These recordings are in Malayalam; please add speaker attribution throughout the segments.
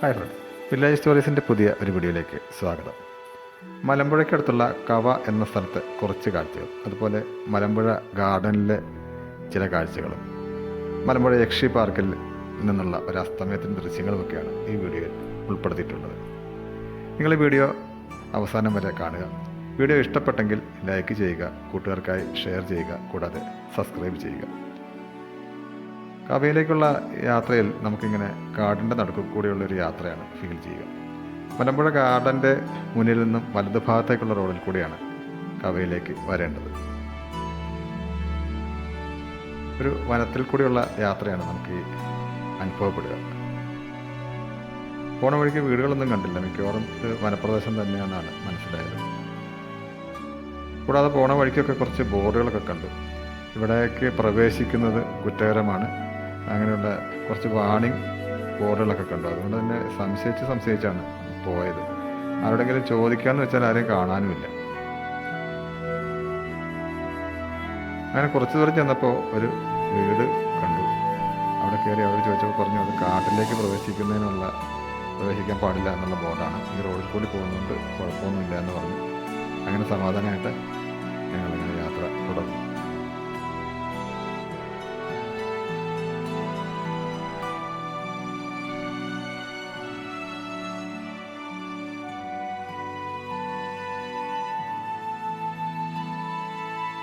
Speaker 1: ഹായ് ഫ്രണ്ട് വില്ലേജ് സ്റ്റോറീസിന്റെ പുതിയ ഒരു വീഡിയോയിലേക്ക് സ്വാഗതം. മലമ്പുഴയ്ക്കടുത്തുള്ള കവ എന്ന സ്ഥലത്ത് കുറച്ച് കാഴ്ചകൾ. അതുപോലെ മലമ്പുഴ ഗാർഡനിലെ ചില കാഴ്ചകളും. മലമ്പുഴ യക്ഷി പാർക്കിൽ നിന്നുള്ള ഒരു അസ്തമയത്തിന്റെ ദൃശ്യങ്ങളുമൊക്കെയാണ് ഈ വീഡിയോയിൽ ഉൾപ്പെടുത്തിയിട്ടുള്ളത്. നിങ്ങൾ ഈ വീഡിയോ അവസാനം വരെ കാണുക. വീഡിയോ ഇഷ്ടപ്പെട്ടെങ്കിൽ ലൈക്ക് ചെയ്യുക കൂട്ടുകാർക്കായി ഷെയർ ചെയ്യുക കൂടാതെ സബ്സ്ക്രൈബ് ചെയ്യുക. കവയിലേക്കുള്ള യാത്രയിൽ നമുക്കിങ്ങനെ ഗാർഡന്റെ നടുക്ക് കൂടെയുള്ള ഒരു യാത്രയാണ് ഫീൽ ചെയ്യുക. മലമ്പുഴ ഗാർഡന്റെ മുന്നിൽ നിന്നും വലതു ഭാഗത്തേക്കുള്ള റോഡിൽ കൂടിയാണ് കവയിലേക്ക് വരേണ്ടത്. ഒരു വനത്തിൽ കൂടിയുള്ള യാത്രയാണ് നമുക്ക് അനുഭവപ്പെടുക. പോണ വഴിക്ക് വീടുകളൊന്നും കണ്ടില്ല. മിക്കവാറും വനപ്രദേശം തന്നെയാണെന്നാണ് മനസ്സിലായത്. കൂടാതെ പോണ വഴിക്കൊക്കെ കുറച്ച് ബോർഡുകളൊക്കെ കണ്ടു. ഇവിടേക്ക് പ്രവേശിക്കുന്നത് കുറ്റകരമാണ്. അങ്ങനെയുള്ള കുറച്ച് വാണിംഗ് ബോർഡുകളൊക്കെ കണ്ടു. അതുകൊണ്ട് തന്നെ സംശയിച്ച് സംശയിച്ചാണ് പോയത്. ആരോടെങ്കിലും ചോദിക്കാന്ന് വെച്ചാൽ ആരെയും കാണാനുമില്ല. അങ്ങനെ കുറച്ച് ദൂരം ചെന്നപ്പോൾ ഒരു വീട് കണ്ടു. അവിടെ കയറി അവർ ചോദിച്ചപ്പോൾ പറഞ്ഞു അത് കാട്ടിലേക്ക് പ്രവേശിക്കുന്നതിനുള്ള പ്രവേശിക്കാൻ പാടില്ല എന്നുള്ള ബോർഡാണ്. ഈ റോഡിൽ കൂടി പോകുന്നുണ്ട് കുഴപ്പമൊന്നുമില്ല എന്ന് പറഞ്ഞു. അങ്ങനെ സമാധാനമായിട്ട് ഞങ്ങളിങ്ങനെ യാത്ര തുടർന്നു.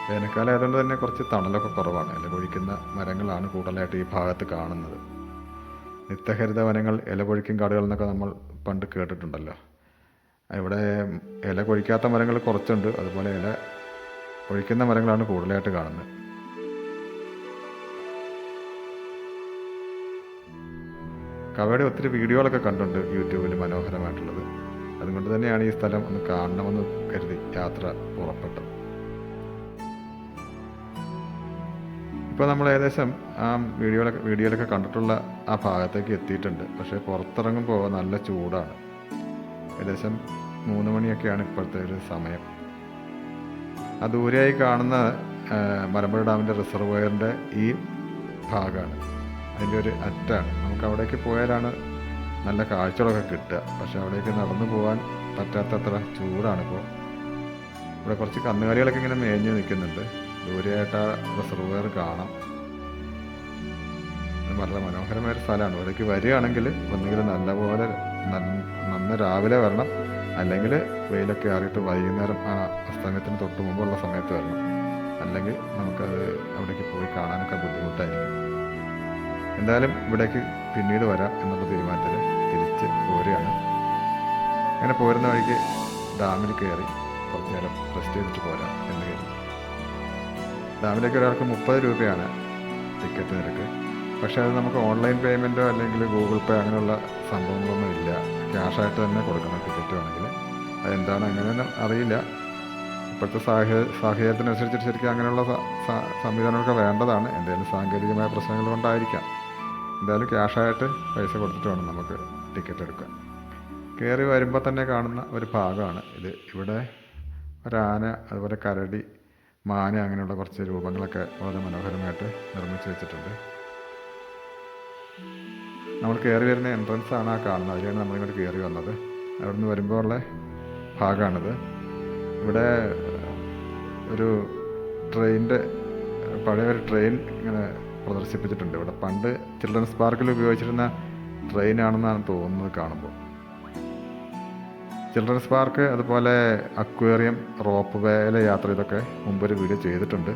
Speaker 1: വേനൽക്കാലം ആയതുകൊണ്ട് തന്നെ കുറച്ച് തണലൊക്കെ കുറവാണ്. ഇല മരങ്ങളാണ് കൂടുതലായിട്ട് ഈ ഭാഗത്ത് കാണുന്നത്. നിത്യഹരിത വനങ്ങൾ ഇല പൊഴിക്കും കാടുകൾ എന്നൊക്കെ നമ്മൾ പണ്ട് കേട്ടിട്ടുണ്ടല്ലോ. ഇവിടെ ഇല കൊഴിക്കാത്ത മരങ്ങൾ കുറച്ചുണ്ട്. അതുപോലെ ഇല ഒഴിക്കുന്ന മരങ്ങളാണ് കൂടുതലായിട്ട് കാണുന്നത്. കവയുടെ ഒത്തിരി വീഡിയോകളൊക്കെ കണ്ടുണ്ട് യൂട്യൂബിൽ മനോഹരമായിട്ടുള്ളത്. അതുകൊണ്ട് തന്നെയാണ് ഈ സ്ഥലം ഒന്ന് കാണണമെന്ന് കരുതി യാത്ര പുറപ്പെട്ടത്. ഇപ്പോൾ നമ്മൾ ഏകദേശം ആ വീഡിയോയിലൊക്കെ വീഡിയോയിലൊക്കെ കണ്ടിട്ടുള്ള ആ ഭാഗത്തേക്ക് എത്തിയിട്ടുണ്ട്. പക്ഷേ പുറത്തിറങ്ങുമ്പോൾ നല്ല ചൂടാണ്. ഏകദേശം മൂന്ന് മണിയൊക്കെയാണ് ഇപ്പോഴത്തെ ഒരു സമയം. ആ ദൂരെയായി കാണുന്ന മലമ്പുഴ ഡാമിന്റെ റിസർവയറിന്റെ ഈ ഭാഗമാണ് അതിന്റെ ഒരു അറ്റാണ്. നമുക്ക് അവിടേക്ക് പോയാലാണ് നല്ല കാഴ്ചകളൊക്കെ കിട്ടുക. പക്ഷെ അവിടേക്ക് നടന്നു പോകാൻ പറ്റാത്തത്ര ചൂടാണിപ്പോൾ ഇവിടെ കുറച്ച് കന്നുകാലികളൊക്കെ ഇങ്ങനെ മേഞ്ഞു നിൽക്കുന്നുണ്ട്. ദൂരെയായിട്ട് റിസർവയർ കാണാം. വളരെ മനോഹരമായ ഒരു സ്ഥലമാണ്. ഇവിടേക്ക് വരികയാണെങ്കിൽ ഒന്നുകിൽ നല്ലപോലെ നന്ന് രാവിലെ വരണം. അല്ലെങ്കിൽ വെയിലൊക്കെ ആറിയിട്ട് വൈകുന്നേരം ആ അസ്തമയത്തിന് തൊട്ട് മുമ്പുള്ള സമയത്ത് വരണം. അല്ലെങ്കിൽ നമുക്കത് അവിടേക്ക് പോയി കാണാനൊക്കെ ബുദ്ധിമുട്ടായിരിക്കും. എന്തായാലും ഇവിടേക്ക് പിന്നീട് വരാം എന്നുള്ള തീരുമാനത്തിൽ തിരിച്ച് പോരുകയാണ്. അങ്ങനെ പോരുന്ന വഴിക്ക് ഡാമിൽ കയറി കുറച്ച് നേരം റെസ്റ്റ് ചെയ്തിട്ട് പോരാം. ഡാമിലേക്ക് ഒരാൾക്ക് മുപ്പത് രൂപയാണ് ടിക്കറ്റ് നിരക്ക്. പക്ഷേ അത് നമുക്ക് ഓൺലൈൻ പേയ്മെന്റോ അല്ലെങ്കിൽ ഗൂഗിൾ പേ അങ്ങനെയുള്ള സംഭവങ്ങളൊന്നും ഇല്ല. ക്യാഷായിട്ട് തന്നെ കൊടുക്കണം ടിക്കറ്റ് വേണമെങ്കിൽ. അതെന്താണ് അങ്ങനെയൊന്നും അറിയില്ല. ഇപ്പോഴത്തെ സാഹചര്യ സാഹചര്യത്തിനനുസരിച്ചിട്ട് ശരിക്കും അങ്ങനെയുള്ള സംവിധാനങ്ങളൊക്കെ വേണ്ടതാണ്. എന്തെങ്കിലും സാങ്കേതികമായ പ്രശ്നങ്ങൾ കൊണ്ടായിരിക്കാം. എന്തായാലും ക്യാഷായിട്ട് പൈസ കൊടുത്തിട്ട് വേണം നമുക്ക് ടിക്കറ്റ് എടുക്കാൻ. കയറി വരുമ്പോൾ തന്നെ കാണുന്ന ഒരു ഭാഗമാണ് ഇത്. ഇവിടെ ഒരാന അതുപോലെ കരടി മാന അങ്ങനെയുള്ള കുറച്ച് രൂപങ്ങളൊക്കെ വളരെ മനോഹരമായിട്ട് നിർമ്മിച്ച് വെച്ചിട്ടുണ്ട്. നമ്മൾ കയറി വരുന്ന എൻട്രൻസ് ആണ് ആ കാണുന്നത്. അതിലാണ് നമ്മളിങ്ങോട്ട് കയറി വന്നത്. അവിടെ നിന്ന് വരുമ്പോൾ ഉള്ള ഭാഗമാണിത്. ഇവിടെ ഒരു ട്രെയിനിന്റെ പഴയ ഒരു ട്രെയിൻ ഇങ്ങനെ പ്രദർശിപ്പിച്ചിട്ടുണ്ട്. ഇവിടെ പണ്ട് ചിൽഡ്രൻസ് പാർക്കിൽ ഉപയോഗിച്ചിരുന്ന ട്രെയിനാണെന്നാണ് തോന്നുന്നത് കാണുമ്പോൾ. ചിൽഡ്രൻസ് പാർക്ക് അതുപോലെ അക്വേറിയം റോപ്പ് വേല യാത്ര ഇതൊക്കെ മുമ്പൊരു വീഡിയോ ചെയ്തിട്ടുണ്ട്.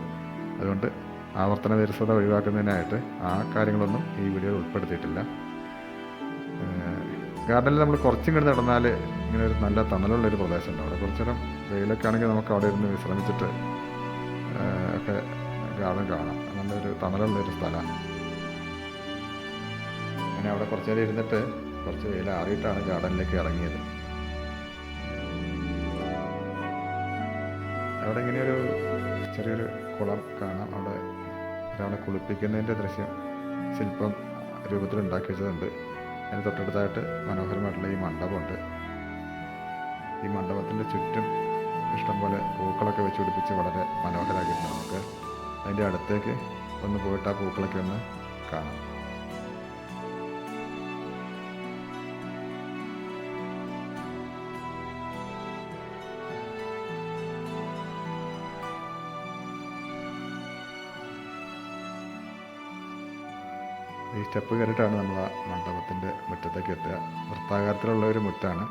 Speaker 1: അതുകൊണ്ട് ആവർത്തന വിരസത ഒഴിവാക്കുന്നതിനായിട്ട് ആ കാര്യങ്ങളൊന്നും ഈ വീഡിയോയിൽ ഉൾപ്പെടുത്തിയിട്ടില്ല. ഗാർഡനിൽ നമ്മൾ കുറച്ചും കൂടി നടന്നാൽ ഇങ്ങനെ ഒരു നല്ല തണലുള്ള ഒരു പ്രദേശമുണ്ട്. അവിടെ കുറച്ചു നേരം വെയിലൊക്കെ ആണെങ്കിൽ നമുക്ക് അവിടെ ഇരുന്ന് വിശ്രമിച്ചിട്ട് ഒക്കെ ഗാർഡൻ കാണാം. നല്ലൊരു തണലുള്ള ഒരു സ്ഥലമാണ്. അങ്ങനെ അവിടെ കുറച്ച് നേരം ഇരുന്നിട്ട് കുറച്ച് വെയിൽ ആറിയിട്ടാണ് ഗാർഡനിലേക്ക് ഇറങ്ങിയത്. അവിടെ ഇങ്ങനെ ഒരു ചെറിയൊരു കുളം കാണാം. അവിടെ ഒരാളെ കുളിപ്പിക്കുന്നതിന്റെ ദൃശ്യം ശില്പം രൂപത്തിൽ ഉണ്ടാക്കി വെച്ചതുണ്ട്. അതിന് തൊട്ടടുത്തായിട്ട് മനോഹരമായിട്ടുള്ള ഈ മണ്ഡപമുണ്ട്. ഈ മണ്ഡപത്തിന്റെ ചുറ്റും ഇഷ്ടംപോലെ പൂക്കളൊക്കെ വെച്ച് പിടിപ്പിച്ച് വളരെ മനോഹരമാക്കിയിട്ടുണ്ട് നമുക്ക്. അതിന്റെ അടുത്തേക്ക് ഒന്ന് പോയിട്ട് ആ പൂക്കളൊക്കെ ഒന്ന് കാണാം. ഈ സ്റ്റെപ്പ് കയറിയിട്ടാണ് നമ്മൾ ആ മണ്ഡപത്തിന്റെ മുറ്റത്തേക്ക് എത്തുക. വൃത്താകാരത്തിലുള്ള ഒരു മുറ്റാണ്.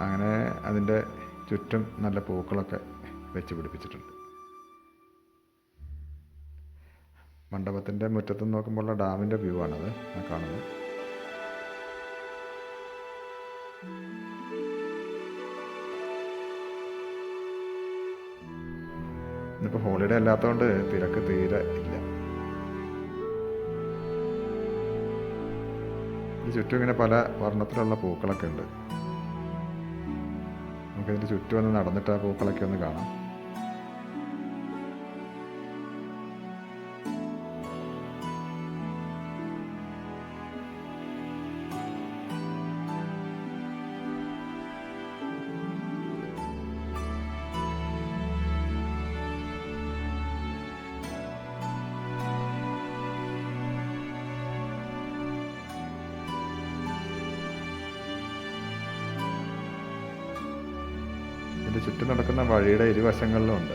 Speaker 1: അങ്ങനെ അതിന്റെ ചുറ്റും നല്ല പൂക്കളൊക്കെ വെച്ച് പിടിപ്പിച്ചിട്ടുണ്ട്. മണ്ഡപത്തിന്റെ മുറ്റത്ത് നോക്കുമ്പോഴുള്ള ഡാമിന്റെ വ്യൂ ആണത്. ഞാൻ കാണുന്നത് ഇന്നിപ്പോൾ ഹോളിഡേ അല്ലാത്തതുകൊണ്ട് തിരക്ക് തീരെ ഇല്ല. ചുറ്റും ഇങ്ങനെ പല വർണത്തിലുള്ള പൂക്കളൊക്കെ ഉണ്ട്. നമുക്കിതിന്റെ ചുറ്റും ഒന്ന് നടന്നിട്ട് ആ പൂക്കളൊക്കെ ഒന്ന് കാണാം. വഴിയുടെ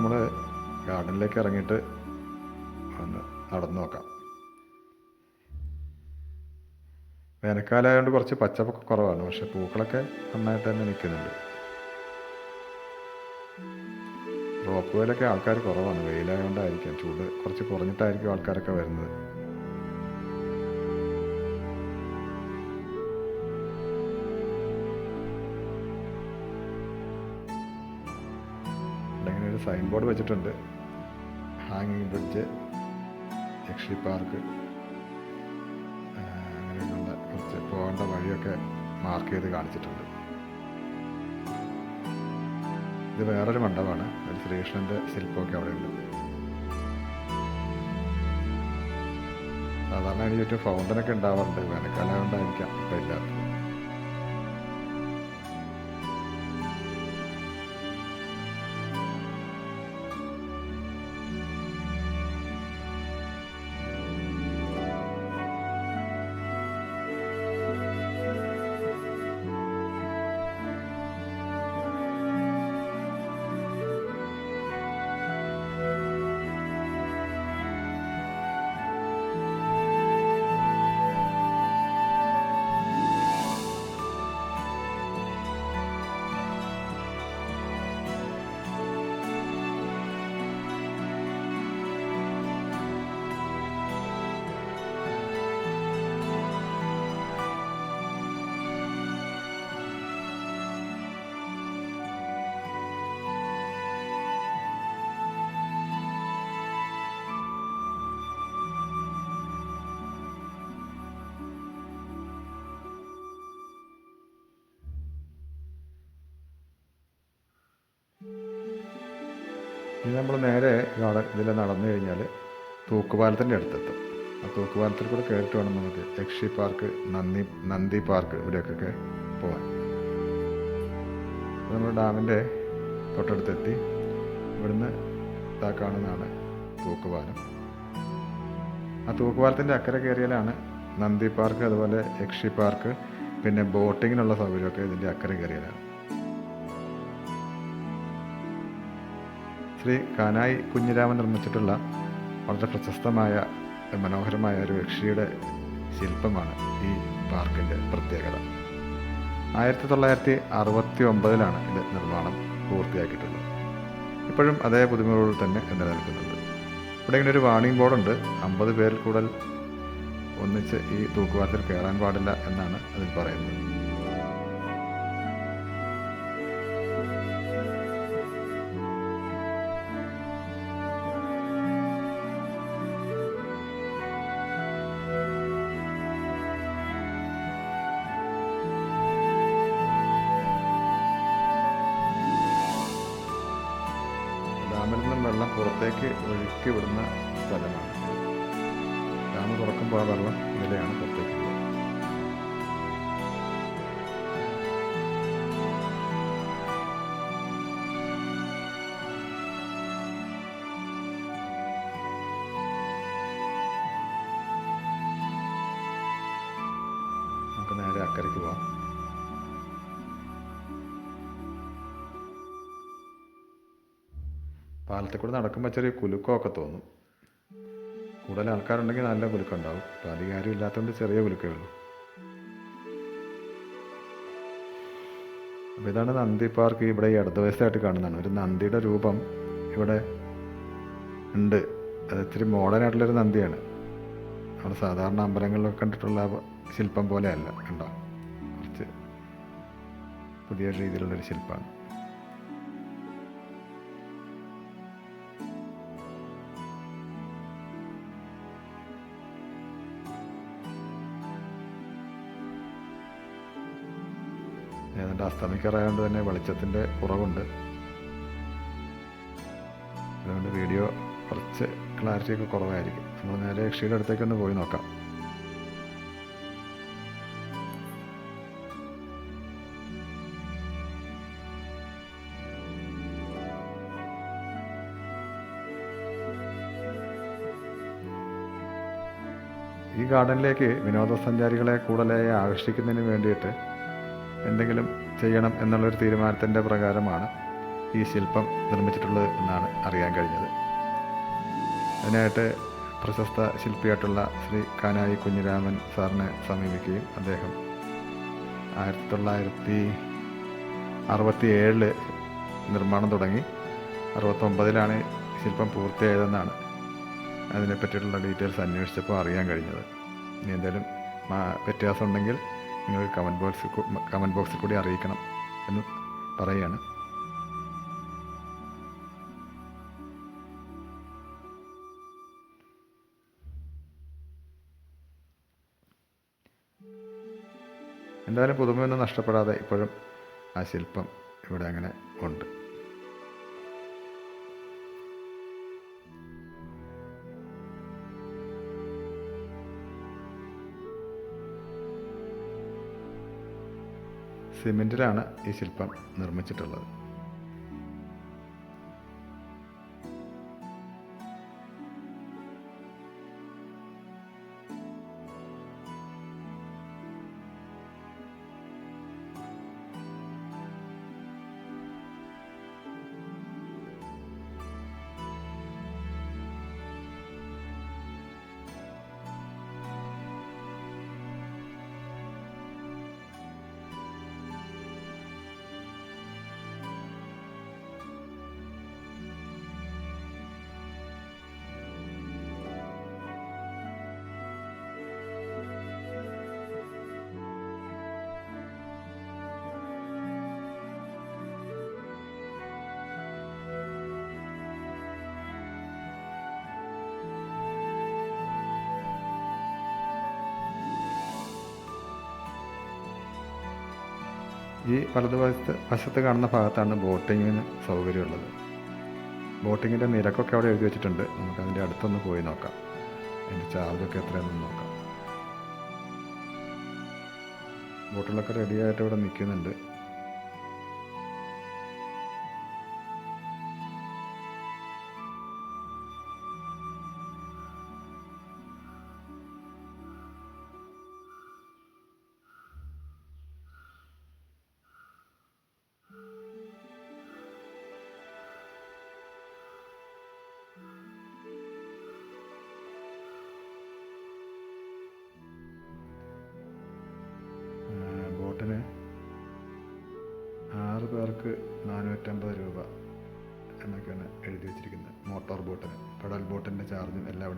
Speaker 1: നമ്മൾ ഗാർഡനിലേക്ക് ഇറങ്ങിയിട്ട് ഒന്ന് നടന്നു നോക്കാം. വേനൽക്കാലമായതുകൊണ്ട് കുറച്ച് പച്ചപ്പൊക്കെ കുറവാണ് പക്ഷെ പൂക്കളൊക്കെ നന്നായിട്ട് തന്നെ നിൽക്കുന്നുണ്ട്. റോപ്പ് വേലൊക്കെ ആൾക്കാർ കുറവാണ് വെയിലായതുകൊണ്ടായിരിക്കാം ചൂട് കുറച്ച് കുറഞ്ഞിട്ടായിരിക്കും ആൾക്കാരൊക്കെ വരുന്നത്. സൈൻ ബോർഡ് വെച്ചിട്ടുണ്ട് ഹാങ്ങിങ് ബ്രിഡ്ജ് യക്ഷി പാർക്ക് അങ്ങനെയൊക്കെയുള്ള കുറച്ച് പോകേണ്ട വഴിയൊക്കെ മാർക്ക് ചെയ്ത് കാണിച്ചിട്ടുണ്ട്. ഇത് വേറൊരു മണ്ഡപമാണ്. ഒരു ശ്രീകൃഷ്ണന്റെ ശില്പമൊക്കെ അവിടെയുണ്ട് സാധാരണ എനിക്ക് ചുറ്റും ഫൗണ്ടനൊക്കെ ഉണ്ടാവാറുണ്ട്. വേനൽക്കാലം കൊണ്ടായിരിക്കാം ഇപ്പം ഇല്ലാത്തത് ഇനി നമ്മൾ നേരെ ഗാർഡൻ ഇതിൽ നടന്നു കഴിഞ്ഞാൽ തൂക്കുപാലത്തിന്റെ അടുത്തെത്തും. ആ തൂക്കുപാലത്തിൽ കൂടെ കയറിയിട്ട് വേണം നമുക്ക് യക്ഷി പാർക്ക് നന്ദി നന്ദി പാർക്ക് ഇവിടെയൊക്കെ പോകാൻ നമ്മൾ ഡാമിന്റെ തൊട്ടടുത്തെത്തി. ഇവിടുന്ന് ഇതാ കാണുന്നതാണ് തൂക്കുപാലം. ആ തൂക്കുപാലത്തിന്റെ അക്കരെ കയറിയാലാണ് നന്ദി പാർക്ക് അതുപോലെ യക്ഷി പാർക്ക് പിന്നെ ബോട്ടിങ്ങിനുള്ള സൗകര്യമൊക്കെ ഇതിന്റെ അക്കരെ കയറിയാലാണ്. ശ്രീ കാനായി കുഞ്ഞിരാമൻ നിർമ്മിച്ചിട്ടുള്ള വളരെ പ്രശസ്തമായ മനോഹരമായ ഒരു യക്ഷിയുടെ ശില്പമാണ് ഈ പാർക്കിന്റെ പ്രത്യേകത. ആയിരത്തി തൊള്ളായിരത്തി അറുപത്തി ഒമ്പതിലാണ് ഇത് നിർമ്മാണം പൂർത്തിയാക്കിയിട്ടുള്ളത്. ഇപ്പോഴും അതേ പുതുമകളോട് തന്നെ നിലനിൽക്കുന്നുണ്ട്. ഇവിടെ ഇങ്ങനെ ഒരു വാണിംഗ് ബോർഡുണ്ട് അമ്പത് പേരിൽ കൂടുതൽ ഒന്നിച്ച് ഈ തൂക്കുവാരത്തിൽ കയറാൻ പാടില്ല എന്നാണ് അതിൽ പറയുന്നത്. ഡാമിൽ നിന്നും വെള്ളം പുറത്തേക്ക് ഒഴുക്കി വിടുന്ന സ്ഥലമാണ്. ഡാം തുറക്കുമ്പോൾ ആ വെള്ളം ഇതിലെയാണ് പുറത്തേക്ക് വിടുന്നത് പാലത്തിൽ കൂടെ നടക്കുമ്പോൾ ചെറിയ കുലുക്കമൊക്കെ തോന്നും. കൂടുതൽ ആൾക്കാരുണ്ടെങ്കിൽ നല്ല കുലുക്കം ഉണ്ടാവും അപ്പോൾ അധികം ആരും ഇല്ലാത്തതുകൊണ്ട് ചെറിയ കുലുക്കേ ഉള്ളൂ. അപ്പോൾ ഇതാണ് നന്ദി പാർക്ക് ഇവിടെ ഈ ഇടതുവശത്തായിട്ട് കാണുന്നതാണ്. ഒരു നന്ദിയുടെ രൂപം ഇവിടെ ഉണ്ട്. അത് ഇത്തിരി മോഡേൺ ആയിട്ടുള്ളൊരു നന്ദിയാണ്. നമ്മൾ സാധാരണ അമ്പലങ്ങളിലൊക്കെ കണ്ടിട്ടുള്ള ശില്പം പോലെയല്ല കണ്ടോ? കുറച്ച് പുതിയ രീതിയിലുള്ളൊരു ശില്പമാണ്. അസ്തമിക്കാറായതുകൊണ്ട് തന്നെ വെളിച്ചത്തിന്റെ കുറവുണ്ട്. അതുകൊണ്ട് വീഡിയോ കുറച്ച് ക്ലാരിറ്റി ഒക്കെ കുറവായിരിക്കും. നമ്മൾ നേരെ യക്ഷിയുടെ അടുത്തേക്കൊന്ന് പോയി നോക്കാം. ഈ ഗാർഡനിലേക്ക് വിനോദസഞ്ചാരികളെ കൂടുതലായി ആകർഷിക്കുന്നതിന് വേണ്ടിയിട്ട് എന്തെങ്കിലും ചെയ്യണം എന്നുള്ളൊരു തീരുമാനത്തിന്റെ പ്രകാരമാണ് ഈ ശില്പം നിർമ്മിച്ചിട്ടുള്ളത് എന്നാണ് അറിയാൻ കഴിഞ്ഞത്. അതിനായിട്ട് പ്രശസ്ത ശില്പിയായിട്ടുള്ള ശ്രീ കാനായി കുഞ്ഞിരാമൻ സാറിനെ സമീപിക്കുകയും അദ്ദേഹം ആയിരത്തി തൊള്ളായിരത്തി അറുപത്തി ഏഴിൽ നിർമ്മാണം തുടങ്ങി. അറുപത്തൊമ്പതിലാണ് ശില്പം പൂർത്തിയായതെന്നാണ് അതിനെപ്പറ്റിയിട്ടുള്ള ഡീറ്റെയിൽസ് അന്വേഷിച്ചപ്പോൾ അറിയാൻ കഴിഞ്ഞത്. ഇനി എന്തെങ്കിലും വ്യത്യാസമുണ്ടെങ്കിൽ നിങ്ങൾ കമന്റ് ബോക്സിൽ കമന്റ് ബോക്സിൽ കൂടി അറിയിക്കണം എന്ന് പറയുകയാണ്. എന്തായാലും പുതുമയൊന്നും നഷ്ടപ്പെടാതെ ഇപ്പോഴും ആ ശില്പം ഇവിടെ അങ്ങനെ ഉണ്ട്. സിമെന്റിലാണ് ഈ ശില്പം നിർമ്മിച്ചിട്ടുള്ളത്. ഈ വലതുവശത്ത് വശത്ത് കാണുന്ന ഭാഗത്താണ് ബോട്ടിങ്ങിന് സൗകര്യമുള്ളത്. ബോട്ടിങ്ങിന്റെ നിരക്കൊക്കെ അവിടെ എഴുതി വെച്ചിട്ടുണ്ട്. നമുക്ക് അതിന്റെ അടുത്തൊന്ന് പോയി നോക്കാം. അതിന്റെ ചാർജൊക്കെ എത്രയാണെന്ന് നോക്കാം. ബോട്ടുകളൊക്കെ റെഡിയായിട്ട് ഇവിടെ നിൽക്കുന്നുണ്ട്.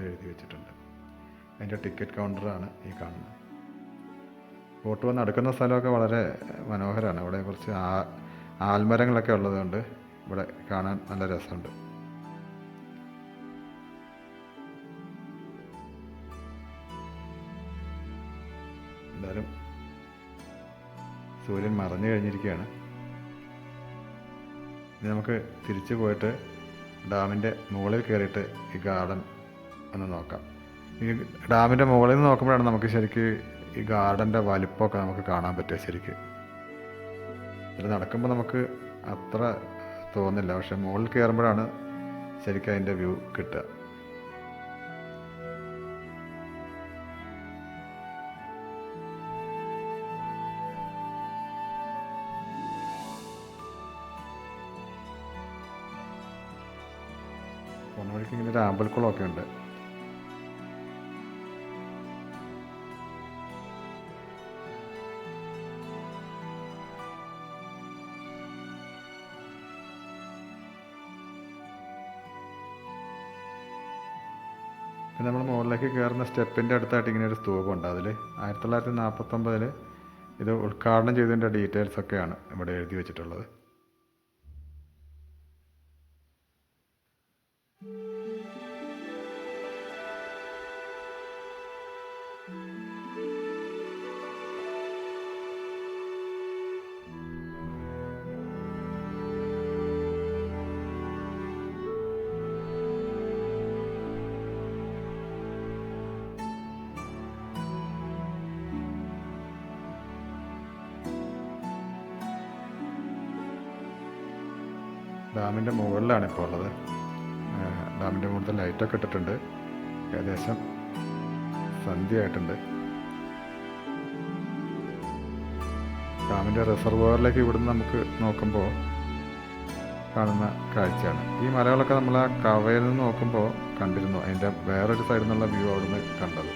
Speaker 1: അവിടെ എഴുതി വെച്ചിട്ടുണ്ട്. അതിന്റെ ടിക്കറ്റ് കൗണ്ടറാണ് ഈ കാണുന്നത്. ബോട്ട് വന്ന് അടുക്കുന്ന സ്ഥലമൊക്കെ വളരെ മനോഹരമാണ്. ഇവിടെ കുറച്ച് ആ ആൽമരങ്ങളൊക്കെ ഉള്ളതുകൊണ്ട് ഇവിടെ കാണാൻ നല്ല രസമുണ്ട്. എന്തായാലും സൂര്യൻ മറഞ്ഞു കഴിഞ്ഞിരിക്കുകയാണ്. ഇനി നമുക്ക് തിരിച്ചു പോയിട്ട് ഡാമിന്റെ മുകളിൽ കയറിയിട്ട് ഈ ഗാർഡൻ ഒന്ന് നോക്കാം. ഈ ഡാമിന്റെ മുകളിൽ നിന്ന് നോക്കുമ്പോഴാണ് നമുക്ക് ശരിക്ക് ഈ ഗാർഡന്റെ വലിപ്പമൊക്കെ നമുക്ക് കാണാൻ പറ്റുക ശരിക്ക്. ഇതിൽ നടക്കുമ്പോൾ നമുക്ക് അത്ര തോന്നില്ല. പക്ഷെ മുകളിൽ കയറുമ്പോഴാണ് ശരിക്കും അതിന്റെ വ്യൂ കിട്ടുക. പോണ ഇങ്ങനെ ഒരു ആമ്പൽക്കുളമൊക്കെ ഉണ്ട്. പിന്നെ നമ്മൾ മുകളിലേക്ക് കയറുന്ന സ്റ്റെപ്പിന്റെ അടുത്തായിട്ട് ഇങ്ങനെ ഒരു സ്തൂപമുണ്ട്. അതിൽ ആയിരത്തി തൊള്ളായിരത്തി നാൽപ്പത്തൊമ്പതിൽ ഇത് ഉദ്ഘാടനം ചെയ്തതിന്റെ ഡീറ്റെയിൽസൊക്കെയാണ് ഇവിടെ എഴുതി വെച്ചിട്ടുള്ളത്. ഡാമിന്റെ മുകളിലാണ് ഇപ്പോൾ ഉള്ളത്. ഡാമിന്റെ മുകളിൽ ലൈറ്റൊക്കെ ഇട്ടിട്ടുണ്ട്. ഏകദേശം സന്ധ്യയായിട്ടുണ്ട്. ഡാമിന്റെ റിസർവറിലേക്ക് ഇവിടുന്ന് നമുക്ക് നോക്കുമ്പോൾ കാണുന്ന കാഴ്ചയാണ്. ഈ മലകളൊക്കെ നമ്മൾ ആ കവയിൽ നിന്ന് നോക്കുമ്പോൾ കണ്ടിരുന്നു. അതിന്റെ വേറൊരു സൈഡിൽ നിന്നുള്ള വ്യൂ അവിടുന്ന് കണ്ടത്.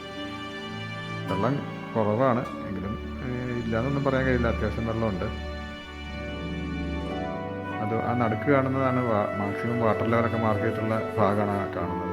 Speaker 1: വെള്ളം കുറവാണ്. എങ്കിലും ഇല്ലാന്നൊന്നും പറയാൻ കഴിയില്ല. അത്യാവശ്യം വെള്ളമുണ്ട്. അത് ആ നടുക്ക് കാണുന്നതാണ് മാക്സിമം വാട്ടർ ലെവലൊക്കെ മാർക്ക് ചെയ്തിട്ടുള്ള ഭാഗമാണ് കാണുന്നത്.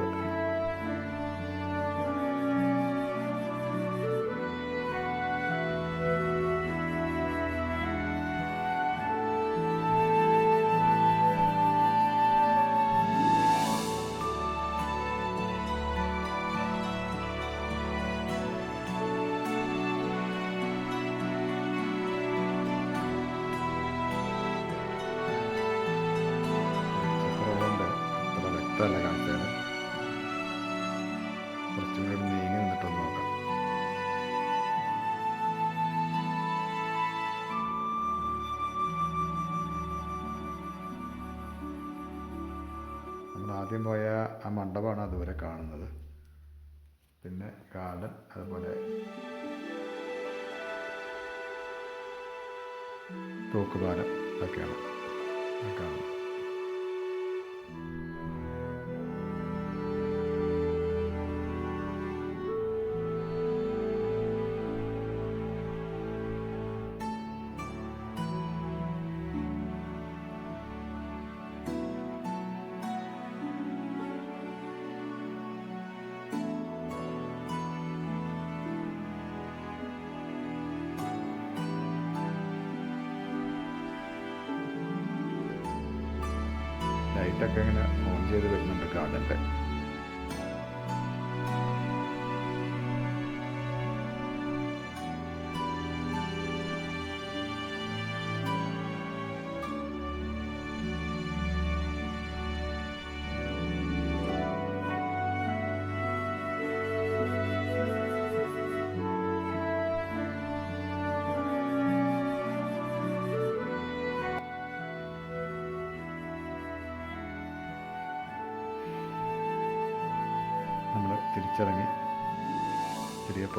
Speaker 1: ആദ്യം പോയ ആ മണ്ഡപമാണ് അതുവരെ കാണുന്നത്. പിന്നെ ഗാർഡൻ അതുപോലെ തൂക്കുപാലം ഇതൊക്കെയാണ് കാണുന്നത്. ലൈറ്റൊക്കെ ഇങ്ങനെ ഓൺ ചെയ്ത് വരുന്നുണ്ട് ഗാർഡന്റെ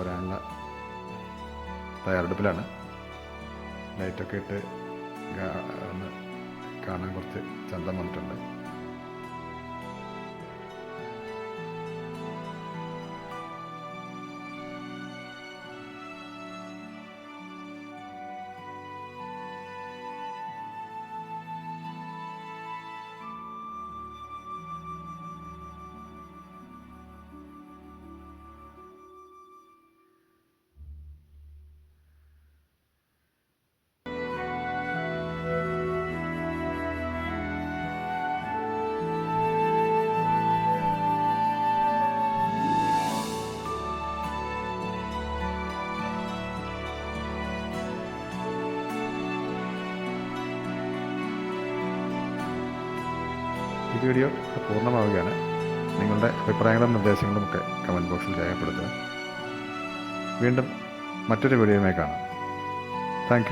Speaker 1: തിരികെ പോരാനുള്ള തയ്യാറെടുപ്പിലാണ്. ലൈറ്റൊക്കെ ഇട്ട് ഒന്ന് കാണാൻ കുറച്ച് ചന്തം വന്നിട്ടുണ്ട്. വീഡിയോ പൂർണമാവുകയാണ്. നിങ്ങളുടെ അഭിപ്രായങ്ങളും നിർദ്ദേശങ്ങളും ഒക്കെ കമന്റ് ബോക്സിൽ രേഖപ്പെടുത്തുക. വീണ്ടും മറ്റൊരു വീഡിയോയുമായി കാണാം. താങ്ക്